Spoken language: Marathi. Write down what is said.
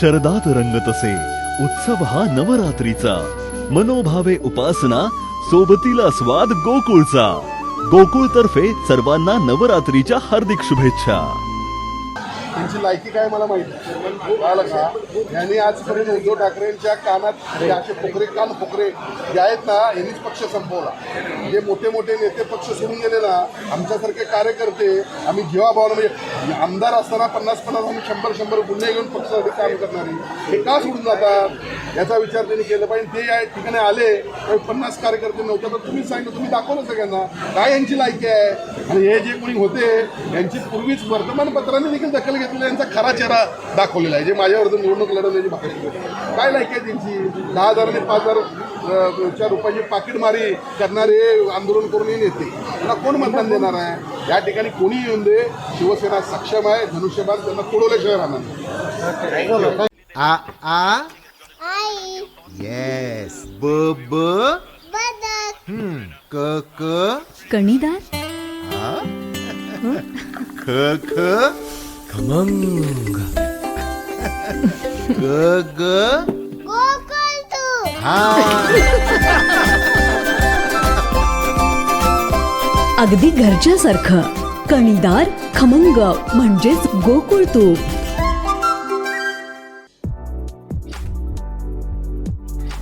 शरदात रंगतसे उत्सव हा नवरात्रीचा. मनोभावे उपासना सोबतीला स्वाद गोकुळचा. गोकुळ तर्फे सर्वांना नवरात्रीच्या हार्दिक शुभेच्छा. त्यांची लायकी काय मला माहिती आहे. कळालं यांनी आजपर्यंत उद्धव ठाकरेंच्या कानात असे फुकरे कान फुकरे जे आहेत ना यांनीच पक्ष संपवला जे मोठे मोठे नेते पक्ष सोडून गेले ना आमच्यासारखे कार्यकर्ते आम्ही जीवाभावानं म्हणजे आमदार असताना पन्नास पन्नास आम्ही शंभर शंभर गुन्हे घेऊन पक्षासाठी काम करणारी हे का सोडून जातात याचा विचार त्यांनी केला पाहिजे. ते या ठिकाणी आले पन्नास कार्यकर्ते नव्हते. तर तुम्ही सांगितलं तुम्ही दाखवलं सगळ्यांना. काय यांची लायकी आहे? आणि हे जे कोणी होते यांची पूर्वीच वर्तमानपत्राने देखील दखल घेतलेली यांचा खरा चेहरा दाखवलेला आहे. जे माझ्यावर निवडणूक लढवण्याची भाषा काय लायकी आहे त्यांची? दहा हजार आणि पाच हजार च्या रुपयाची पाकिटमारी करणारे आंदोलन करून हे नेते त्यांना कोण मतदान देणार आहे? या ठिकाणी कोणी येऊन दे शिवसेना सक्षम आहे धनुष्यबाण त्यांना तोडवल्याशिवाय राहणार आ आ? ब ब. बदक हम्म, क क. कणीदार? ख ख. खमंग. ग ग. तू. हा. अगदी घरच्यासारखं. कणीदार खमंग म्हणजेच गोकुळ तूप